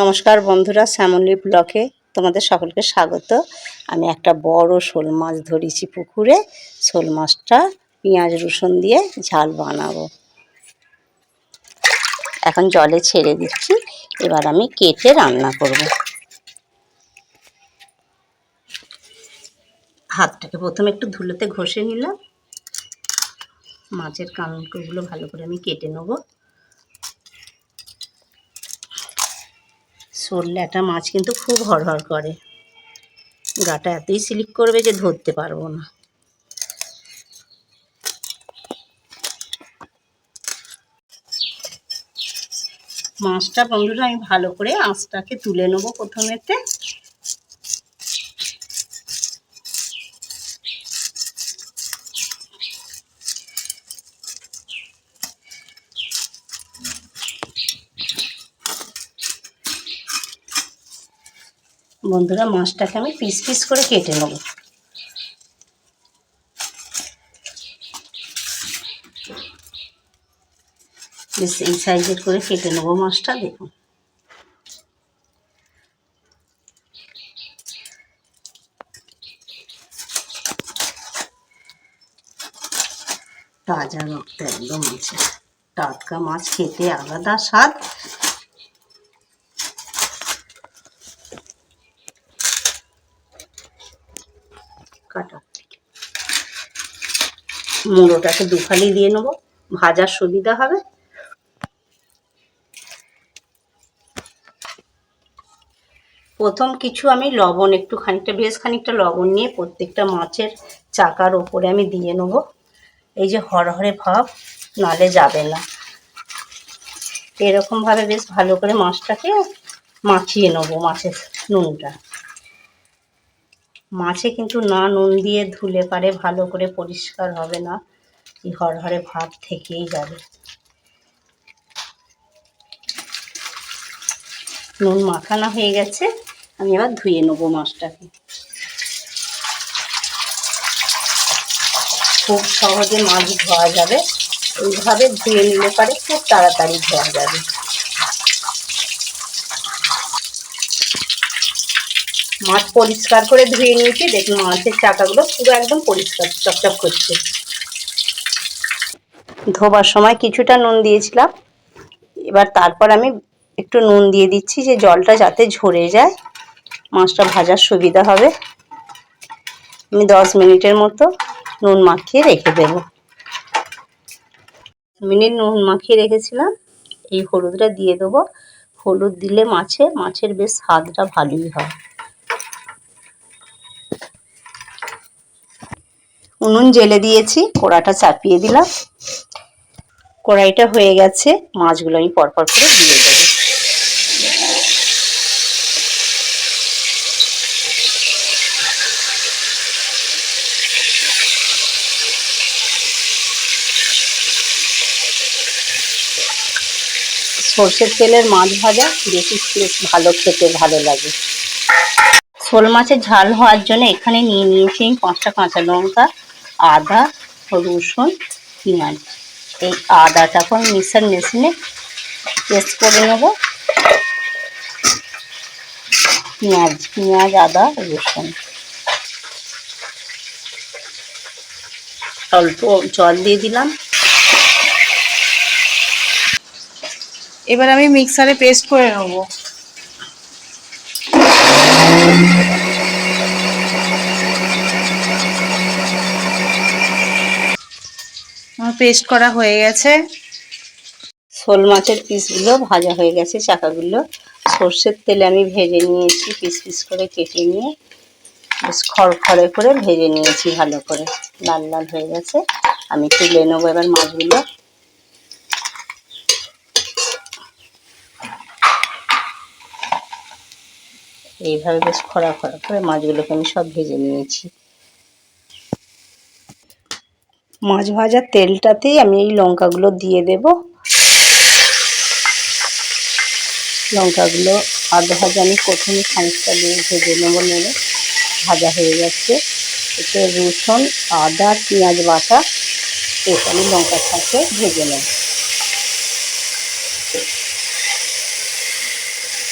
নমস্কার বন্ধুরা, শ্যামলী ব্লকে তোমাদের সকলকে স্বাগত। আমি একটা বড় শোল মাছ ধরেছি পুকুরে। শোল মাছটা পেঁয়াজ, রসুন দিয়ে ঝাল বানাবো। এখন জলে ছেড়ে দিচ্ছি, এবার আমি কেটে রান্না করব। হাতটাকে প্রথমে একটু ধুলোতে ঘষে নিলাম। মাছের কানগুলো ভালো করে আমি কেটে নেব। সরলে একটা মাছ কিন্তু খুব হড়হড় করে। গাটা এতই স্লিপ করবে যে ধরতে পারব না। মাছটা বন্ধুরা, আমি ভালো করে আঁচটাকে তুলে নেব প্রথমেতে। বন্ধুরা মাছটাকে আমি পিস পিস করে কেটে নেব। এই সাইজের করে কেটে নেব মাছটা, দেখুন। তাজা রক্ত একদম আছে। টাটকা মাছ খেতে আলাদা স্বাদ কাটা মুড়োটাকে দুফালি দিয়ে নেব। ভাজার সুবিধা হবে। প্রথম কিছু আমি লবণ একটু খানিকটা বেশ খানিকটা লবণ নিয়ে প্রত্যেকটা মাছের চাকার ওপরে আমি দিয়ে নেব। এই যে হরহরে ভাব, নালে যাবে না। এরকমভাবে বেশ ভালো করে মাছটাকে মাখিয়ে নেব, মাছের নুনটা। মাছে কিন্তু না নুন দিয়ে ধুলে পারে, ভালো করে পরিষ্কার হবে না। এই হরহরে ভাব থেকেই যাবে। নুন মাখানো হয়ে গেছে, আমি এবার ধুয়ে নেব মাছটাকে। খুব সহজে মাছ ধোয়া যাবে। এইভাবে ধুয়ে নিলে পারে, খুব তাড়াতাড়ি ধোয়া যাবে। মাছ পরিষ্কার করে ধুয়ে নিয়েছি। দেখুন মাছের চাকাগুলো পুরো একদম পরিষ্কার, চকচক করছে। ধোবার সময় কিছুটা নুন দিয়েছিলাম। এবার তারপর আমি একটু নুন দিয়ে দিচ্ছি যে জলটা যাতে ঝরে যায়। মাছটা ভাজার সুবিধা হবে। আমি দশ মিনিটের মতো নুন মাখিয়ে রেখে দেব। মিনিট নুন মাখিয়ে রেখেছিলাম। এই হলুদটা দিয়ে দেবো। হলুদ দিলে মাছে, মাছের বেশ স্বাদটা ভালোই হয়। উনুন জেলে দিয়েছি, কড়াটা চাপিয়ে দিলাম। কড়াইটা হয়ে গেছে, মাছগুলো আমি পরপর করে দিয়ে দেবো। সর্ষের তেলের মাছ ভাজা বেশি ভালো খেতে ভালো লাগে। শোল মাছের ঝাল হওয়ার জন্য এখানে নিয়ে নিয়েছি পাঁচটা কাঁচা লঙ্কা আদা রসুন, পেঁয়াজ। এই আদাটা এখন মিক্সার মেশিনে পেস্ট করে নেব। পেঁয়াজ পেঁয়াজ, আদা, রসুন। অল্প জল দিয়ে দিলাম। এবার আমি মিক্সারে পেস্ট করে নেব। পেস্ট করা হয়ে গেছে। শোল মাছের পিসগুলো ভাজা হয়ে গেছে চাকাগুলো। সর্ষের তেলে আমি ভেজে নিয়েছি পিস পিস করে কেটে নিয়ে। বেশ খড়খড়ে করে ভেজে নিয়েছি ভালো করে। লাল লাল হয়ে গেছে। আমি তুলে নেব এবার মাছগুলো। এইভাবে বেশ খরা খরা করে মাছগুলোকে আমি সব ভেজে নিয়েছি। মাছ ভাজার তেলটাতেই আমি এই লঙ্কাগুলো দিয়ে দেব। লঙ্কাগুলো আধা ভাজা আমি প্রথমে খানিকটা দিয়ে ভেজে নেব নেবে ভাজা হয়ে যাচ্ছে এতে রসুন, আদা, পেঁয়াজ বাটা এখানে লঙ্কার সাথে ভেজে নেব।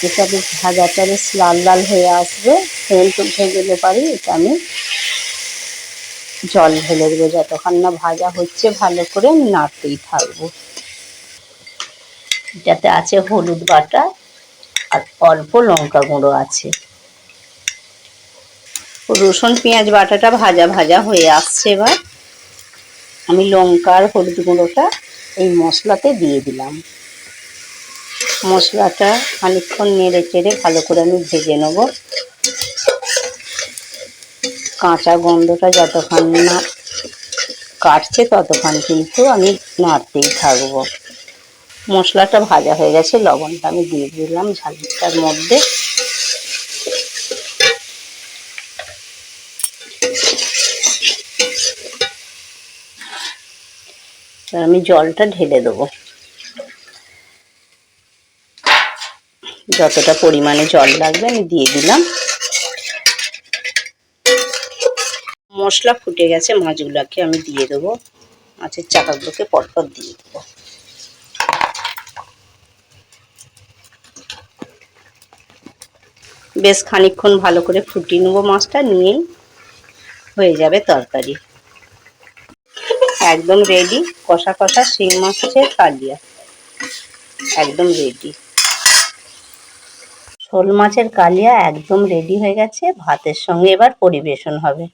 এটা বেশ ভাজাটা বেশ লাল লাল হয়ে আসবে। উঠে গেলে পারি, এটা আমি জল ঢেলে দেবো, যতক্ষণ না ভাজা হচ্ছে, ভালো করে নাড়তেই থাকব। এটাতে আছে হলুদ বাটা আর অল্প লঙ্কা গুঁড়ো আছে। রসুন, পেঁয়াজ বাটাটা ভাজা ভাজা হয়ে আসছে এবার। আমি লঙ্কা আর হলুদ গুঁড়োটা এই মশলাতে দিয়ে দিলাম। মশলাটা খানিকক্ষণ নেড়ে চেড়ে ভালো করে আমি ভেজে নেব। কাঁচা গন্ধটা যতক্ষণ না কাটছে ততক্ষণ কিন্তু আমি নাড়তেই থাকব। মশলাটা ভাজা হয়ে গেছে, লবণটা আমি দিয়ে দিলাম ঝালটার মধ্যে। আমি জলটা ঢেলে দেবো। যতটা পরিমাণে জল লাগবে আমি দিয়ে দিলাম। মশলা ফুটে গেছে, মাছগুলোকে আমি দিয়ে দেবো। মাছের চাকাগুলোকে পরপর দিয়ে দেবো। বেশ খানিকক্ষণ ভালো করে ফুটিয়ে নেব মাছটা, নিয়েই হয়ে যাবে তরকারি। একদম রেডি কষা কষা শিং মাছের কালিয়া। একদম রেডি শোল মাছের কালিয়া একদম রেডি হয়ে গেছে, ভাতের সঙ্গে এবার পরিবেশন হবে।